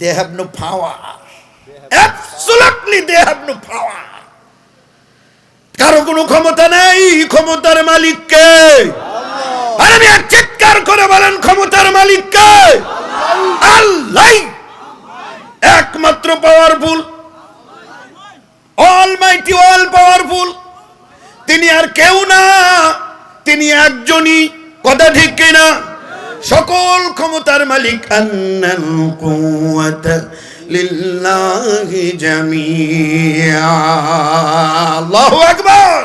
They have no power. Absolutely, they have no power. কারও কোনো ক্ষমতা নেই ক্ষমতার মালিককে। আর আমি চিৎকার করে বলেন ক্ষমতার মালিককে। আল্লাহ! একমাত্র powerful almighty all powerful তিনি আর কেউ না। তিনি একজনই। কথা ঠিক কিনা? সকল ক্ষমতার মালিক আন্নাল কুওয়াতা লিল্লাহি জামিয়া। আল্লাহু আকবার।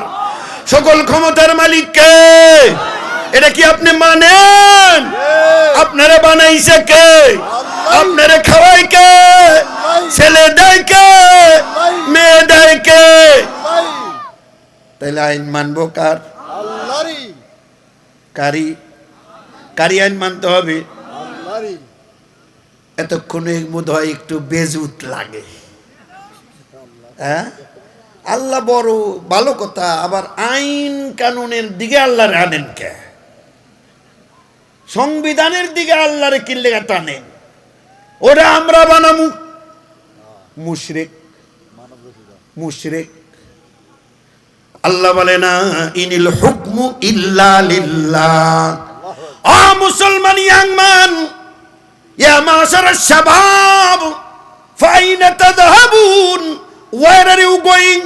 সকল ক্ষমতার মালিক কে? এটা কি আপনি মানেন? আপনারা বানাইছে কে? আপনারা খাওয়াই কে? ছেলে দেয় কে? মেয়ে দেয় কে? তাহলে আইন মানবো কার? কারি কারি আইন মানতে হবে। এতক্ষণে বোধ হয় একটু বেজুত লাগে। হ্যাঁ? আল্লাহ বড় ভালো কথা আবার আইন কানুনের দিকে আল্লাহ আনেন কে? সংবিধানের দিকে আল্লাহরে কিনলে টানেন? ওটা আমরা বানামু। মুশরিক। মুশরিক। আল্লাহ বলে না ইনিল হুকমু ইল্লা লিল্লাহ। আ মুসলমান ইয়াং মান, ইয়া মাশার শাবাব, ফাইনা তাযহাবুন where are you going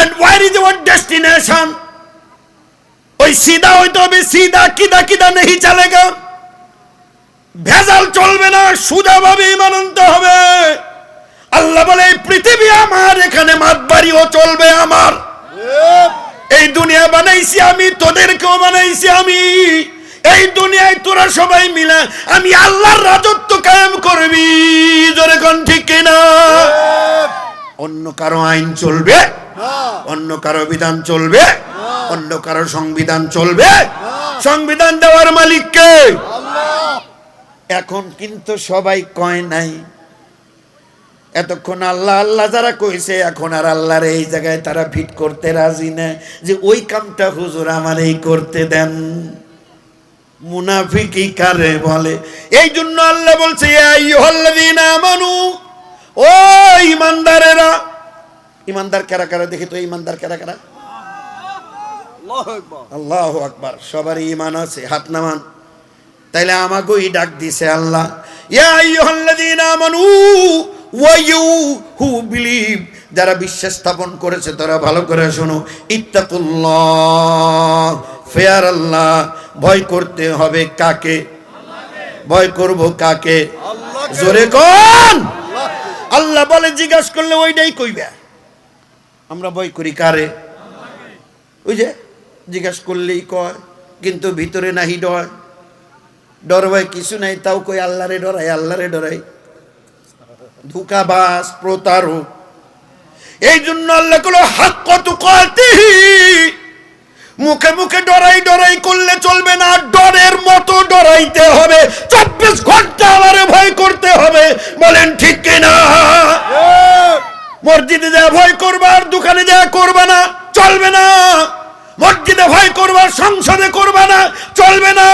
and where is your destination ওই সিধা হইতে হবে, সিধা কিদা কিদা নেই চলেগা। ভেজাল চলবে না, সুজাভাবে ইমান আনতে হবে। আল্লাহ বলে, এই পৃথিবী আমার, এখানে মাতবাড়িও চলবে আমার। এই দুনিয়া বানাইছি আমি, তোদেরকেও বানাইছি আমি। এই দুনিয়ায় তোরা সবাই মিলে আমি আল্লাহর রাজত্ব কায়েম করবি। জোরে কোন ঠিক কিনা? অন্য কারও আইন চলবে। অন্য কারও বিধান চলবে। অন্য কারও সংবিধান চলবে। সংবিধান দেওয়ার মালিককে এখন কিন্তু সবাই কয় নাই। এতক্ষণ আল্লাহ আল্লাহ যারা কইছে এখন আর আল্লাহর এই জায়গায় তারা ফিট করতে রাজি না যে ওই কামটা হুজুর আমার এই করতে দেন। মুনাফিকি কারে বলে? এই জন্য আল্লাহ বলছে আমানু ও ইমানদারেরা ইমানদার কারা কারা? দেখি তো ইমানদার কারা কারা? আল্লাহ আকবার। সবারই ইমান আছে হাত নামান। তাইলে আমাকেই ডাক দিছে আল্লাহ ইয়া আমানু ওয়া ইউ হু বিলিভ? যারা বিশ্বাস স্থাপন করেছে তারা ভালো করে শোনো ইত্তাকুল্লাহ। ফেয়ার আল্লাহ ভয় করতে হবে কাকে? ভয় করব কাকে? জোরে কোন! আল্লাহ বলে জিজ্ঞাসা করলে ওইটাই কইবে। আমরা ভয় করি কারে? ওই যে জিজ্ঞাসা করলেই কয় কিন্তু ভিতরে নাহি ডর। ডর ভয় কিছু নাই তাও কই আল্লাহরে ডরাই আল্লাহরে ডরাই। ধোকাবাস প্রতারক। এই জন্য আল্লাহগুলো হাক কত মুখে মুখে ডরাই ডরাই করলে চলবে না। ডরের মতো ডরাইতে হবে। চব্বিশ ঘণ্টা আমারে ভয় করতে হবে। বলেন ঠিক কিনা? মসজিদে যা ভয় করবার, দোকানে যা করবা না, চলবে না। মসজিদে ভয় করবার, সংসদে করবা না, চলবে না।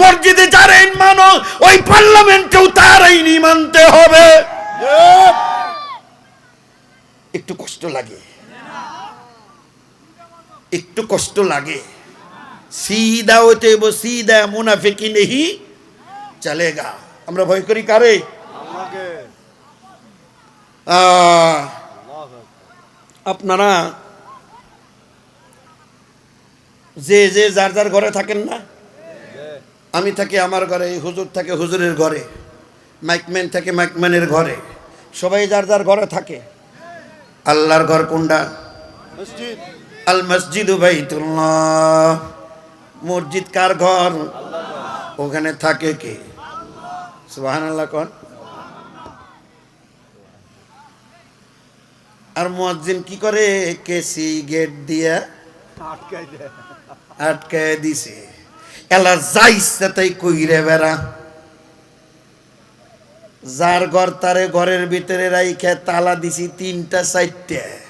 মসজিদে যার আইন মানো, ওই পার্লামেন্টেও তার আইনই মানতে হবে। একটু কষ্ট লাগে। একটু কষ্ট লাগে। সিদা হইতে হইব সিদা মুনাফিকি নেহি চলেগা। আমরা ভয় করি কারে? আপনারা যে যে যার যার ঘরে থাকেন না? আমি থাকি আমার ঘরে হুজুর থাকে হুজুরের ঘরে মাইকম্যান থাকে মাইকম্যানের ঘরে। সবাই যার যার ঘরে থাকে। আল্লাহর ঘর কোনটা? মসজিদ। আল মসজিদ বাইতুল্লাহ। মসজিদ কার ঘর? ওখানে থাকে কে? সুবাহান কন? আর মুয়াজ্জিন কি করে? কেসি গেট দিয়ে? আটকায় দিছে। এলা যাইছে তাই কইরে বেড়া। যার ঘর তারে ঘরের ভিতরে রাইখে তালা দিছি তিনটা চারটে।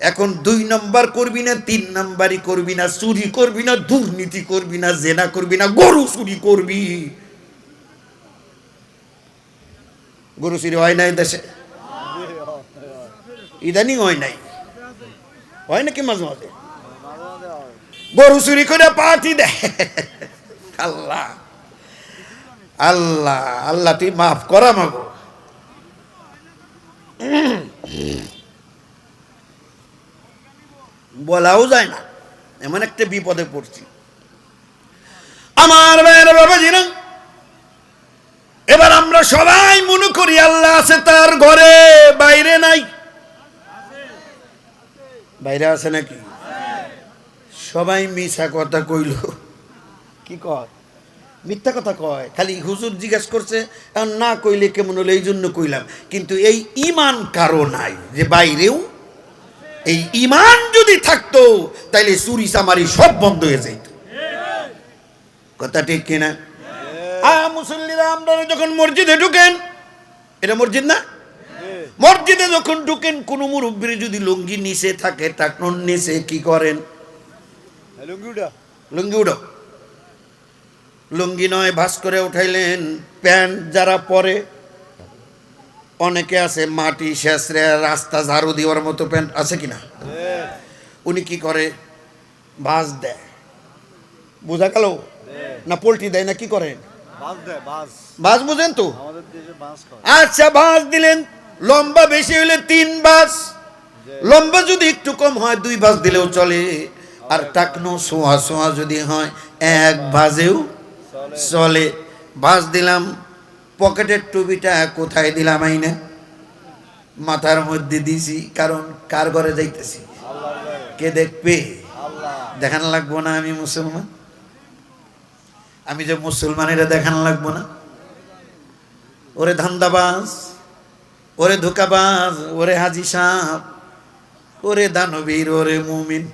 এখন দুই নাম্বার করবি না, তিন নাম্বারই করবি না, চুরি করবি না, দুর্নীতি করবি না, জেনা করবি না, গরু চুরি করবি। গরু চুরি হয় নাই দেশে? ইদানিং হয় নাই। হয় নাকি মাঝে মাঝে? গরু চুরি করে পার্টি দেয় আল্লাহ আল্লাহ আল্লাহ, তুই মাফ করা মাগো বলাও যায় না। এমন একটা বিপদে পড়ছি। আমার ভাইয়ের বাবাজি না? এবার আমরা সবাই মনে করি আল্লাহ আছে তার ঘরে, বাইরে নাই। বাইরে আছে নাকি? সবাই মিছা কথা কইল। কি কয়? মিথ্যা কথা কয়? খালি হুজুর জিজ্ঞেস করছে না কইলে কেমন হলো? এই জন্য কইলাম। কিন্তু এই ইমান কারও নাই, যে বাইরেও এই ইমান যদি থাকতো তাইলে চুরি চামারি সব বন্ধ হয়ে যাইত। কথা ঠিক কিনা আ মুসল্লিরা আপনারা যখন মসজিদে ঢুকেন এটা মসজিদ না? মসজিদে যখন ঢুকেন কোনো মুরব্বীর যদি লুঙ্গি নিচে থাকে টাকনুন নিচে কি করেন? লুঙ্গিটা লুঙ্গি উঠো। লুঙ্গি নয় ভাস করে উঠাইলেন। প্যান্ট যারা পরে অনেকে আছে মাটি শেষরে রাস্তা ঝাড়ু দেওয়ার মতো প্যান্ট আছে কিনা? উনি কি করে? ভাস দেয়। বোঝা গেল? না পোল্ট্রি দেয় না কি করেন বাস বাস বাস বুঝেন তো? বাস আচ্ছা বাস দিলেন। লম্বা বেশি হলে তিন বাস লম্বা যদি একটু কম হয় দুই বাস দিলেও চলে। আর টাকনো সোয়া সোয়া যদি হয় এক বাজেও চলে। বাস দিলাম পকেটের টুপিটা কোথায় দিলাম আইনা? মাথার মধ্যে দিছি, কারণ কার ঘরে যাইতেছি? কে দেখবে? দেখান লাগবো না আমি মুসলমান? আমি যে মুসলমানেরা দেখান লাগবো না? ওরে ধান্দাবাজ, ওরে ধোকাবাজ, ওরে হাজি সাপ ওরে দানবীর, ওরে মুমিন।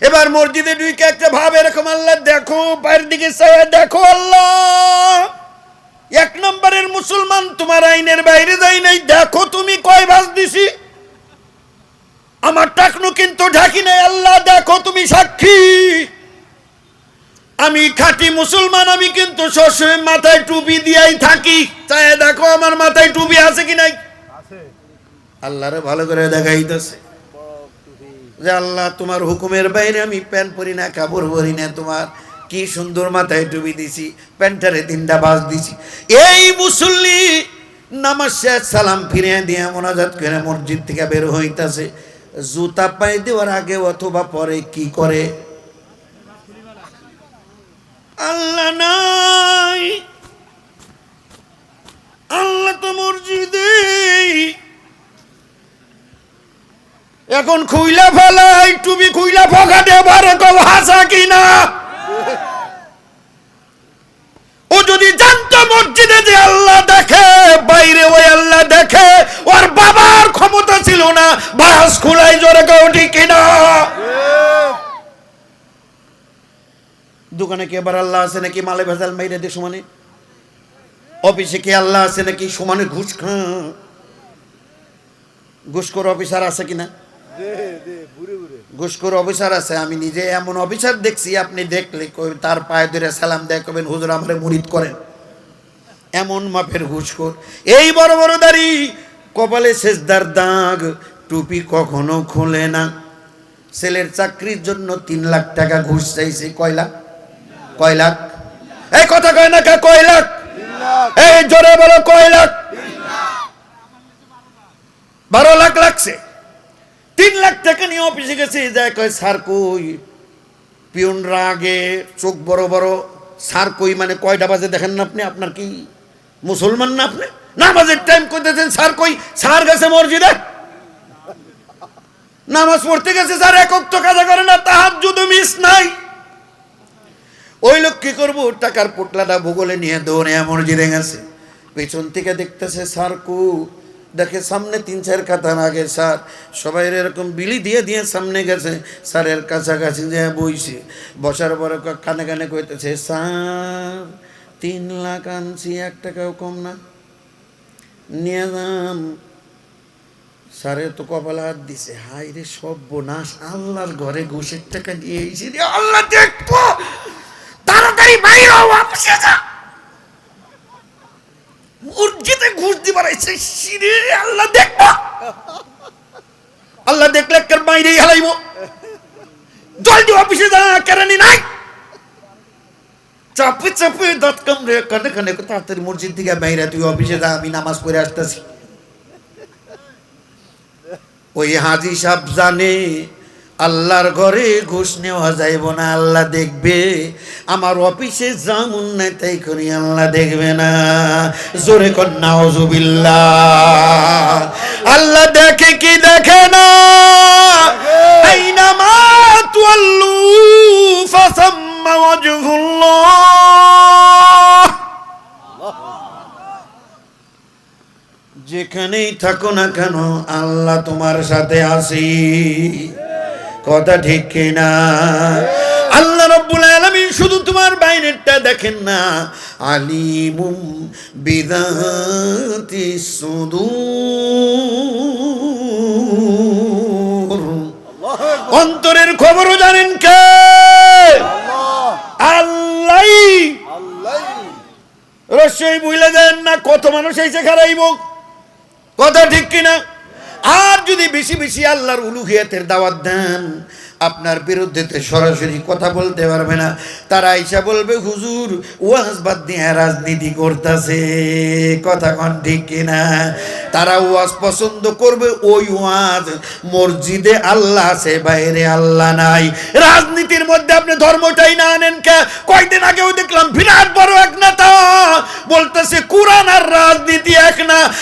এবার মসজিদে ঢুকে একটা ভাব এরকম, আল্লাহ দেখো বাইরের দিকে দেখো, আল্লাহ। এক নম্বরের মুসলমান তোমার আইনের বাইরে যাই নাই। দেখো তুমি কয় ভাস দিছি? আমার টাকনু কিন্তু ঢাকি নাই। আল্লাহ দেখো তুমি সাক্ষী। আমি খাঁটি মুসলমান আমি কিন্তু সবসময় মাথায় টুপি দিয়াই থাকি। তাই দেখো আমার মাথায় টুপি আছে কি নাই? আছে। আল্লাহরে ভালো করে দেখাইতেছে। যে আল্লাহ তোমার হুকুমের বাইরে আমি প্যান্ট পরি না কাপড় পরি না তোমার কি সুন্দর মাথায় টুপি দিছি, প্যান্টারে তিনটা বাস দিছি। এই মুসল্লি নামাজ শেষ, সালাম ফিরে দিয়ে মোনাজাত করে মসজিদ থেকে বের হইতাছে। জুতা পাই দেওয়ার আগে অথবা পরে কি করে? আল্লাহ নাই। আল্লাহ তো মসজিদে। এখন খুইলা ফেলাই তুমি খুইলা ফকাটে বারে কব হাসা কিনা? ও যদি জানতো মসজিদে যে আল্লাহ দেখে, বাইরে ওই আল্লাহ দেখে, ওর বাবার ক্ষমতা ছিল না, বাস জোরে কেউ কিনা? দোকানে কি এবার আল্লাহ আছে নাকি? মালে ভেজাল মাইরে দে সমানে। অফিসে কি আল্লাহ আছে নাকি? সমানে ঘুষ খা। ঘুষখোর অফিসার আছে কিনা? ঘুষখোর অফিসার আছে, আমি নিজে এমন অফিসার দেখছি, আপনি দেখলে তার পায়ে ধরে সালাম দেয় কবেন হুজুর আমারে মুরিদ করেন। এমন মাপের ঘুষখোর। এই বড় বড় দাড়ি, কপালে শেষদার দাগ, টুপি কখনো খোলে না। ছেলের চাকরির জন্য তিন লাখ টাকা ঘুষ চাইছে, কয় লাখ? কয় লাখ? এই কথা কয় না কা, কয় লাখ? এই জোরে বলো, কয় লাখ? বারো লাখ লাগছে। তিন লাখ টাকা নিয়ে অফিসে গেছে যায় কয় স্যার কই? পিয়নরা আগে চোখ বড় বড়। স্যার কই মানে কয়টা বাজে দেখেন না আপনি? আপনার কি মুসলমান না আপনি? নামাজের টাইম করতেছেন স্যার কই? স্যার গেছে মসজিদে? নামাজ পড়তে গেছে, স্যার একক তো কাজা করে না তাহার যদি মিস নাই। ওই লোক কি করব? টাকার পোটলাটা ভূগোলে নিয়ে দৌড়ে মসজিদে গেছে। পেছন থেকে দেখতেছে স্যার কু দেখে সামনে তিন চার কাতার আগে, স্যার, সবাই এরকম বিলি দিয়ে দিয়ে সামনে গেছে। স্যারের কাছাকাছি যে বইছে। বসার পরে কানে কানে কইতেছে, স্যার, তিন লাখ আনছি, এক টাকাও কম না। নিয়ে যান স্যারে তো কপালে হাত দিছে। হাই রে সব সর্বনাশ, আল্লাহর ঘরে ঘুষের টাকা নিয়ে এসে রে, আল্লাহ দেখব। তাড়াতাড়ি বাইরে অফিসে যা ঘুষ কইছে শিরে আল্লাহ দেখবা। আল্লাহ দেখলে কার বাইরেই হালাইব জলদি অফিসে যা, কেরানি নাই। চাপে চাপে দাঁত কামড়ে কানে কানে তাড়াতাড়ি মসজিদ থেকে বাইরে তুই অফিসে যা, আমি নামাজ পড়ে আসতেছি। ওই হাজি সাহেব জানে আল্লাহর ঘরে ঘুষ নেওয়া যাইব না, আল্লাহ দেখবে। আমার অফিসে যেমন নাই, তাই করি আল্লাহ দেখবে না। জোরে কন্যা আল্লাহ দেখে কি দেখে না? যেখানেই থাকো না কেন, আল্লাহ তোমার সাথে আসি কথা ঠিক কিনা? আল্লাহ রব্বুল আলামিন শুধু তোমার বাইরেরটা দেখেন না। আলিমুম বিদাতি সুদূর। অন্তরের খবরও জানেন কে? আল্লাহ। আল্লাহ রসই বুঝলে দেন না কত মানুষ এসে খারাইব কথা ঠিক কিনা? আর যদি বেশি বেশি আল্লাহর উলুহিয়াতের দাওয়াত দেন, আপনার বিরুদ্ধে সরাসরি কথা বলতে পারবে না। তারা আইসা বলবে, হুজুর, ওয়াজ বাদ দিয়ে রাজনীতি করতেছে। কথা কন ঠিক কিনা? তারা ওয়াজ পছন্দ করবে, ওই ওয়াজ মসজিদে আল্লাহ আছে, বাইরে আল্লাহ নাই। রাজনীতির মধ্যে আপনি ধর্মটাই না আনেন কে? কয়দিন আগেও দেখলাম, বিরাট বড় এক নেতা বলতেছে, কোরআন আর রাজনীতি এক না।